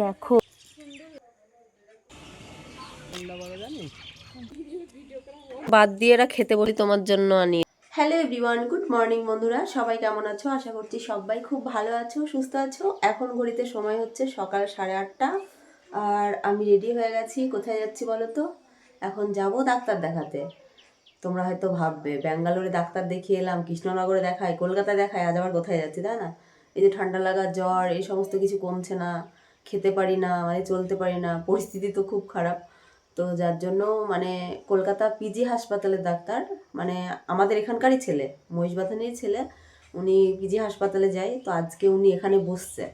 দেখো। বাদ দিয়ে এরা খেতে বলি তোমার জন্য আনি। হ্যালো এভরিওয়ান গুড মর্নিং বন্ধুরা, সবাই কেমন আছো? আশা করছি সবাই খুব ভালো আছো, সুস্থ আছো। এখন ঘড়িতে সময় হচ্ছে সকাল সাড়ে আটটা। আর আমি রেডি হয়ে গেছি, কোথায় যাচ্ছি বলো তো? এখন যাব ডাক্তার দেখাতে। তোমরা হয়তো ভাববে, ব্যাঙ্গালোরে ডাক্তার দেখিয়ে এলাম, কৃষ্ণনগরে দেখায়, কলকাতায় দেখায়, আজ আবার কোথায় যাচ্ছি, তাই না? এই যে ঠান্ডা লাগা, জ্বর, এই সমস্ত কিছু কমছে না। খেতে পারি না মানে চলতে পারি না, পরিস্থিতি তো খুব খারাপ। তো যার জন্য মানে কলকাতা পিজি হাসপাতালের ডাক্তার মানে আমাদের এখানকারই ছেলে মহিষ মহিষবাথানেরই ছেলে, উনি পিজি হাসপাতালে যায়, তো আজকে উনি এখানে বসছে।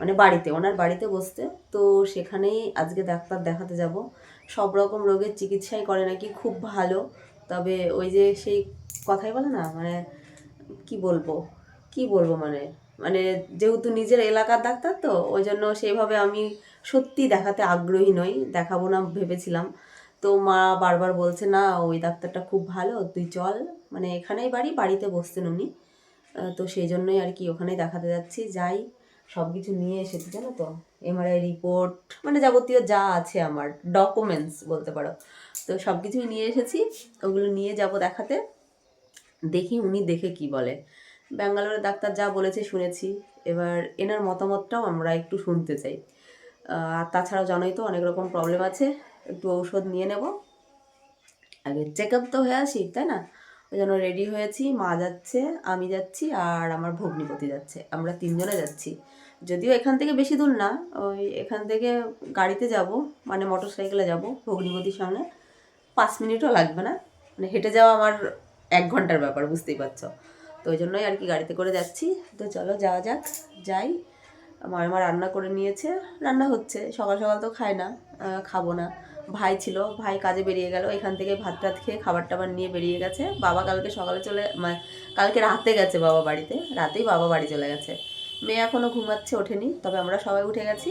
মানে বাড়িতে, ওনার বাড়িতে বসতে তো সেখানেই আজকে ডাক্তার দেখাতে যাব। সব রকম রোগের চিকিৎসাই করে নাকি খুব ভালো, তবে ওই যে সেই কথাই বলে না মানে কি বলব? কি বলব মানে? মানে যেহেতু নিজের এলাকার ডাক্তার তো ওই জন্য সেইভাবে আমি সত্যি দেখাতে আগ্রহী নই, দেখাবো না ভেবেছিলাম। তো মা বারবার বলছে, না, ওই ডাক্তারটা খুব ভালো, তুই চল। মানে এখানেই বাড়ি, বাড়িতে বসতেন উনি। তো সেই জন্যই আর কি ওখানেই দেখাতে যাচ্ছি, যাই। সব কিছু নিয়ে এসেছি, জানো তো? এমআরআই রিপোর্ট মানে যাবতীয় যা আছে আমার ডকুমেন্টস বলতে পারো। তো সব কিছুই নিয়ে এসেছি, ওগুলো নিয়ে যাব দেখাতে। দেখি উনি দেখে কি বলে। ব্যাঙ্গালোরের ডাক্তার যা বলেছে শুনেছি। এবার এনার মতামতটাও আমরা একটু শুনতে চাই। আর তাছাড়াও জানোই তো অনেক রকম প্রবলেম আছে। একটু ঔষধ নিয়ে নেব। আগে চেক আপ তো হয়ে আসি, তাই না? ওই জন্য রেডি হয়েছি, মা যাচ্ছে, আমি যাচ্ছি, আর আমার ভগ্নিপতি যাচ্ছে। আমরা তিনজনে যাচ্ছি। যদিও এখান থেকে বেশি দূর না, ওই এখান থেকে গাড়িতে যাব মানে মোটর সাইকেলে যাব, ভগ্নিপতির সামনে। পাঁচ মিনিটও লাগবে না। মানে হেঁটে যাওয়া আমার এক ঘণ্টার ব্যাপার, বুঝতেই পারছ। তো ওই জন্যই আর কি গাড়িতে করে যাচ্ছি। তো চলো যাওয়া যাক, যাই। আমার আমার রান্না করে নিয়েছে। রান্না হচ্ছে, সকাল সকাল তো খায় না খাব না। ভাই ছিল, ভাই কাজে বেরিয়ে গেল, এখান থেকে ভাত টাত খেয়ে খাবার টাবার নিয়ে বেরিয়ে গেছে। বাবা কালকে সকালে চলে মানে কালকে রাতে গেছে বাবা বাড়িতে, রাতেই বাবা বাড়ি চলে গেছে। মেয়ে এখনও ঘুমাচ্ছে, ওঠেনি, তবে আমরা সবাই উঠে গেছি।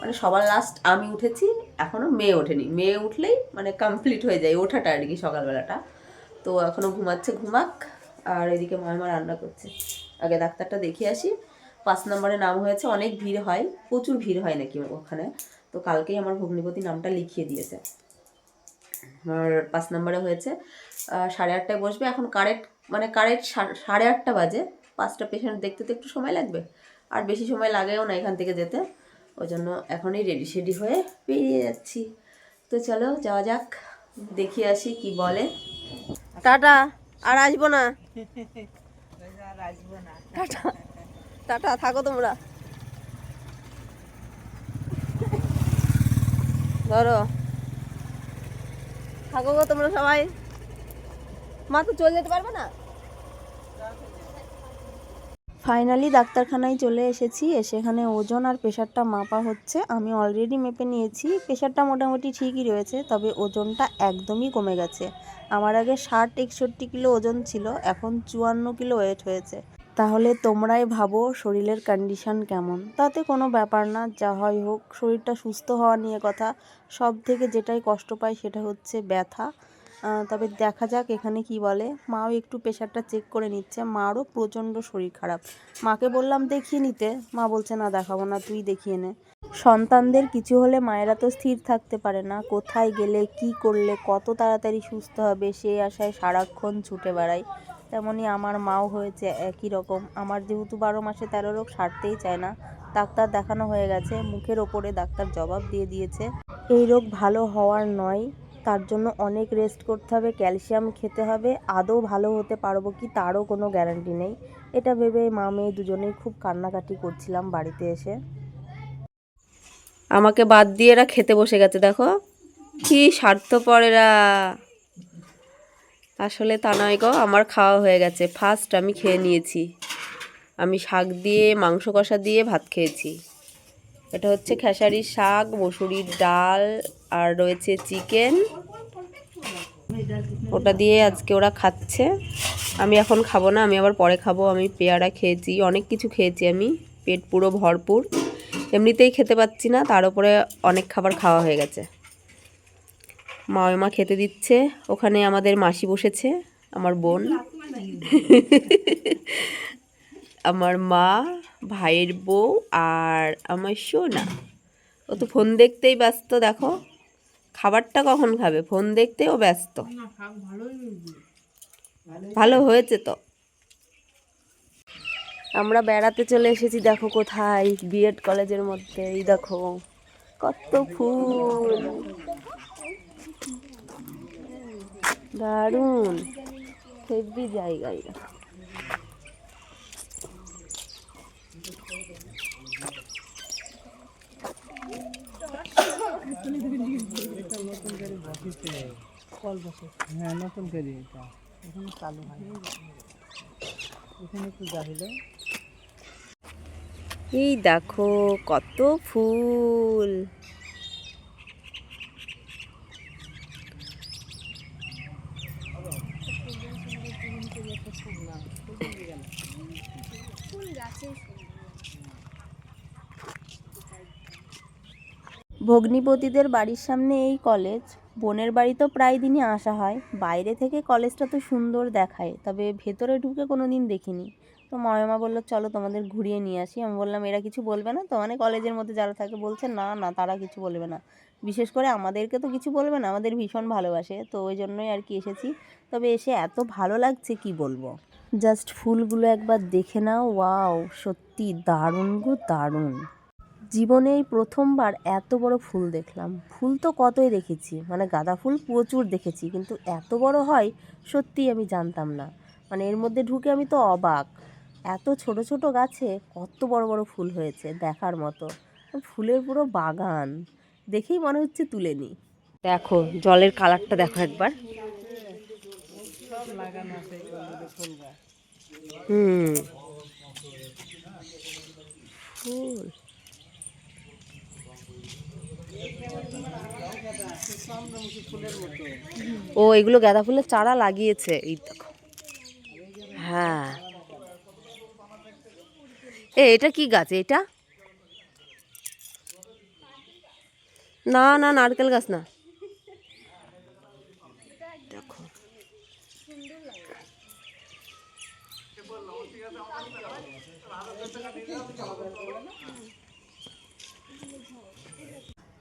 মানে সবার লাস্ট আমি উঠেছি এখনও মেয়ে ওঠেনি। মেয়ে উঠলেই মানে কমপ্লিট হয়ে যায়, ওঠাটা আর কি সকালবেলাটা। তো এখনও ঘুমাচ্ছে, ঘুমাক। আর এদিকে মামা রান্না করছে। আগে ডাক্তারটা দেখিয়ে আসি। পাঁচ নম্বরে নাম হয়েছে, অনেক ভিড় হয়, প্রচুর ভিড় হয় নাকি ওখানে। তো কালকেই আমার ভগ্নিপতি নামটা লিখিয়ে দিয়েছে। আর পাঁচ নম্বরে হয়েছে সাড়ে আটটায় বসবে। এখন কারেক্ট মানে কারেক্ট সাড়ে আটটা বাজে। পাঁচটা পেশেন্ট দেখতে তো একটু সময় লাগবে। আর বেশি সময় লাগেও না এখান থেকে যেতে। ওই জন্য এখনই রেডি সেডি হয়ে বেরিয়ে যাচ্ছি। তো চলো যাওয়া যাক দেখিয়ে আসি কি বলে। টাটা! আর আসব না। টাটা। টাটা থাকো তোমরা। ধরো। থাকো গো তোমরা সবাই। মা তো চলে যেতে পারবে না? ফাইনালি ডাক্তারখানায় চলে এসেছি, এসে এখানে ওজন আর প্রেশারটা মাপা হচ্ছে। আমি অলরেডি মেপে নিয়েছি, প্রেশারটা মোটামুটি ঠিকই রয়েছে, তবে ওজনটা একদমই কমে গেছে। আমার আগে ষাট একষট্টি কিলো ওজন ছিল, এখন চুয়ান্ন কিলো ওয়েট হয়েছে। তাহলে তোমরাই ভাবো শরীরের কন্ডিশন কেমন। তাতে কোনো ব্যাপার না, যা হয় হোক, শরীরটা সুস্থ হওয়া নিয়ে কথা। সব থেকে যেটাই কষ্ট পায় সেটা হচ্ছে ব্যথা। তবে দেখা যাক এখানে কি বলে। মাও একটু প্রেশারটা চেক করে নিচ্ছে। মারও প্রচণ্ড শরীর খারাপ। মাকে বললাম, দেখিয়ে নিতে। মা বলছে, না, দেখাবো না, তুই দেখিয়ে নে। সন্তানদের কিছু হলে মায়েরা তো স্থির থাকতে পারে না। কোথায় গেলে, কি করলে, কত তাড়াতাড়ি সুস্থ হবে, সেই আশায় সারাক্ষণ ছুটে বেড়ায় তেমনি আমার মাও হয়েছে একই রকম। আমার যেহেতু বারো মাসে তেরো রোগ সারতেই চায় না, ডাক্তার দেখানো হয়ে গেছে। মুখের ওপরে ডাক্তার জবাব দিয়ে দিয়েছে। এই রোগ ভালো হওয়ার নয়। তার জন্য অনেক রেস্ট করতে হবে ক্যালসিয়াম খেতে হবে, আদৌ ভালো হতে পারব কি তারও কোনো গ্যারান্টি নেই। এটা ভেবে মা মেয়ে দুজনেই খুব কান্নাকাটি করছিলাম বাড়িতে এসে। আমাকে বাদ দিয়ে এরা খেতে বসে গেছে, দেখো। কি স্বার্থপর এরা। আসলে তা নয় গো, আমার খাওয়া হয়ে গেছে। ফার্স্ট আমি খেয়ে নিয়েছি। আমি শাক দিয়ে, মাংস কষা দিয়ে ভাত খেয়েছি। এটা হচ্ছে খেসারির শাক, মসুরির ডাল, আর রয়েছে চিকেন। ওটা দিয়ে আজকে ওরা খাচ্ছে। আমি এখন খাব না, আমি আবার পরে খাব। আমি পেয়ারা খেয়েছি, অনেক কিছু খেয়েছি আমি। পেট পুরো ভরপুর। এমনিতেই খেতে পাচ্ছি না, তার উপরে অনেক খাবার খাওয়া হয়ে গেছে। মা মা খেতে দিচ্ছে। ওখানে আমাদের মাসি বসেছে, আমার বোন। আমার মা। ভাইয়ের বউ আর আমার সোনা। ও তো ফোন দেখতেই ব্যস্ত দেখো। খাবারটা কখন খাবে? ফোন দেখতেও ব্যস্ত। ভালো হয়েছে তো। আমরা বেড়াতে চলে এসেছি দেখো কোথায় বিএড কলেজের মধ্যে। এই দেখো কত ফুল। দারুণ। হেভি জায়গা এটা। হ্যাঁ নতুন এখানে একটু যাহিল এই দেখো কত ফুল। ভগ্নিপতিদের বাড়ির সামনে এই কলেজ, বোনের বাড়ি তো প্রায় দিনই আসা হয়। বাইরে থেকে কলেজটা তো সুন্দর দেখায়, তবে ভেতরে ঢুকে কোনো দিন দেখিনি। তো ময়মা বলল, চলো তোমাদের ঘুরিয়ে নিয়ে আসি। আমি বললাম, এরা কিছু বলবে না তো? মানে কলেজের মধ্যে যারা থাকে বলছে, না না, তারা কিছু বলবে না। বিশেষ করে আমাদেরকে তো কিছু বলবে না, আমাদের ভীষণ ভালোবাসে। তো ওই জন্যই আর কি এসেছি। তবে এসে এত ভালো লাগছে কি বলব? জাস্ট ফুলগুলো একবার দেখে নাও। ওয়াও, সত্যি দারুণ গো, দারুণ। জীবনে এই প্রথমবার এত বড় ফুল দেখলাম। ফুল তো কতই দেখেছি মানে গাঁদা ফুল প্রচুর দেখেছি, কিন্তু এত বড় হয় সত্যিই আমি জানতাম না। মানে এর মধ্যে ঢুকে আমি তো অবাক। এত ছোট ছোট গাছে কত বড় বড় ফুল হয়েছে দেখার মতো। ফুলের পুরো বাগান। দেখেই মনে হচ্ছে তুলে নি দেখো, জলের কালারটা দেখো একবার। হুম। ফুল চন্দ্রমুখী ফুলের মতো ও, এগুলো গাঁদা ফুলের চারা লাগিয়েছে, এই দেখো। হ্যাঁ। এ, এটা কি গাছ? এটা? না না, নারকেল গাছ না। দেখো।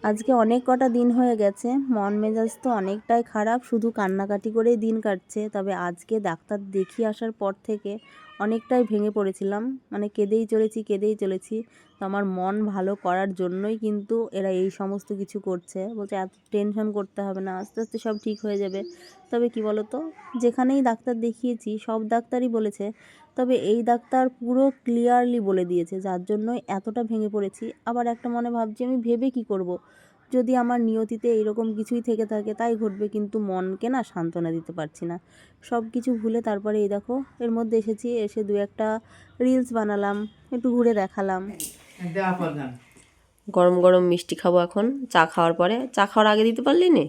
আজকে অনেক কটা দিন হয়ে গেছে। মন মেজাজ তো অনেকটাই খারাপ, শুধু কান্নাকাটি করেই দিন কাটছে। তবে আজকে ডাক্তার দেখিয়ে আসার পর থেকে অনেকটাই ভেঙে পড়েছিলাম। মানে কেঁদেই চলেছি কেঁদেই চলেছি। তো আমার মন ভালো করার জন্যই কিন্তু এরা এই সমস্ত কিছু করছে। বলছে, এত টেনশন করতে হবে না, আস্তে আস্তে সব ঠিক হয়ে যাবে। তবে কি বলো তো যেখানেই ডাক্তার দেখিয়েছি, সব ডাক্তারই বলেছে তবে এই ডাক্তার পুরো ক্লিয়ারলি বলে দিয়েছে যার জন্যই এতটা ভেঙে পড়েছি। আবার একটা মনে ভাবছি আমি ভেবে কি করব। যদি আমার নিয়তিতে এরকম কিছুই থেকে থাকে তাই ঘটবে কিন্তু মনকে না সান্ত্বনা দিতে পারছি না। সব কিছু ভুলে তারপরে এই দেখো এর মধ্যে এসেছি এসে দু একটা রিলস বানালাম একটু ঘুরে দেখালাম। গরম গরম মিষ্টি খাব এখন চা খাওয়ার পরে। চা খাওয়ার আগে দিতে পারলি নে?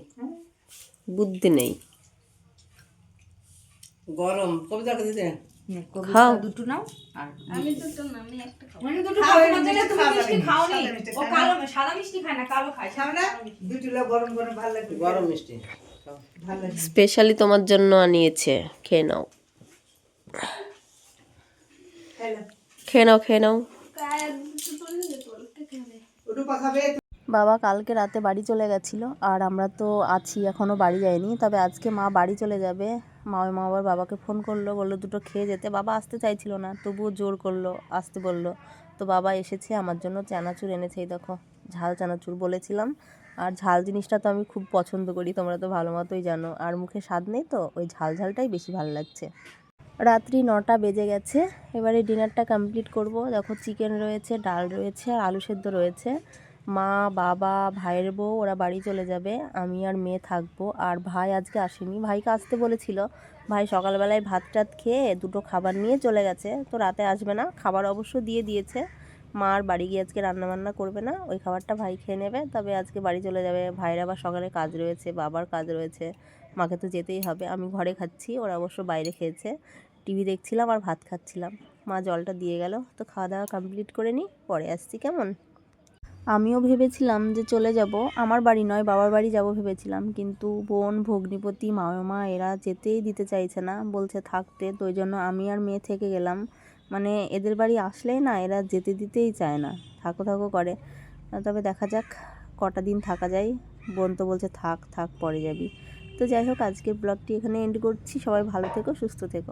বুদ্ধি নেই। গরম কবিতাটা দিতে। খাও। দুটো নাও আর আমি দুটো না আমি একটা খাব। মানে দুটো খাও, খাওয়ার তুমি মিষ্টি মিষ্টি। খাওনি। ও কালো সাদা মিষ্টি খায় না কালো খায়। সামনে দুটো লোক গরম গরম ভালো লাগবে গরম মিষ্টি। খাও, ভালো লাগবে স্পেশালি তোমার জন্য আনিয়েছে। খেয়ে নাও। খেয়ে নাও খেয়ে নাও। ওটু পাখাবে বাবা কালকে রাতে বাড়ি চলে গেছিল, আর আমরা তো আছি এখনও বাড়ি যাইনি তবে আজকে মা বাড়ি চলে যাবে। মা মা আবার বাবাকে ফোন করল, বলল দুটো খেয়ে যেতে। বাবা আসতে চাইছিল না, তবুও জোর করল, আসতে বলল। তো বাবা এসেছে, আমার জন্য চানাচুর এনেছে দেখো, ঝাল চানাচুর বলেছিলাম। আর ঝাল জিনিসটা তো আমি খুব পছন্দ করি, তোমরা তো ভালো মতোই জানো। আর মুখে স্বাদ নেই তো, ওই ঝাল ঝালটাই বেশি ভালো লাগছে। রাত্রি নটা বেজে গেছে, এবারে ডিনারটা কমপ্লিট করব। দেখো, চিকেন রয়েছে, ডাল রয়েছে, আর আলু সেদ্ধ রয়েছে। মা, বাবা, ভাইয়ের বউ, ওরা বাড়ি চলে যাবে। আমি আর মেয়ে থাকব। আর ভাই আজকে আসেনি। ভাইকে আসতে বলেছিল। ভাই সকালবেলায় ভাত টাত খেয়ে দুটো খাবার নিয়ে চলে গেছে। তো রাতে আসবে না। খাবার অবশ্য দিয়ে দিয়েছে। মা আর বাড়ি গিয়ে আজকে রান্নাবান্না করবে না। ওই খাবারটা ভাই খেয়ে নেবে। তবে আজকে বাড়ি চলে যাবে। ভাইয়ের আবার সকালে কাজ রয়েছে, বাবার কাজ রয়েছে। মাকে তো যেতেই হবে। আমি ঘরে খাচ্ছি। ওরা অবশ্য বাইরে খেয়েছে। টিভি দেখছিলাম আর ভাত খাচ্ছিলাম। মা জলটা দিয়ে গেল। তো খাওয়া দাওয়া কমপ্লিট করে নিই। পরে আসছি। কেমন? আমিও ভেবেছিলাম যে চলে যাব। আমার বাড়ি নয়, বাবার বাড়ি যাব ভেবেছিলাম। কিন্তু বোন, ভগ্নিপতি মামা এরা যেতেই দিতে চাইছে না। বলছে থাকতে তো ওই জন্য আমি আর মেয়ে থেকে গেলাম। মানে এদের বাড়ি আসলেই না, এরা যেতে দিতেই চায় না। থাকো থাকো করে। তবে দেখা যাক, কটা দিন থাকা যায়। বোন তো বলছে, থাক থাক, পরে যাবি। তো যাই হোক, আজকের ব্লগটি এখানে এন্ড করছি। সবাই ভালো থেকো, সুস্থ থেকো।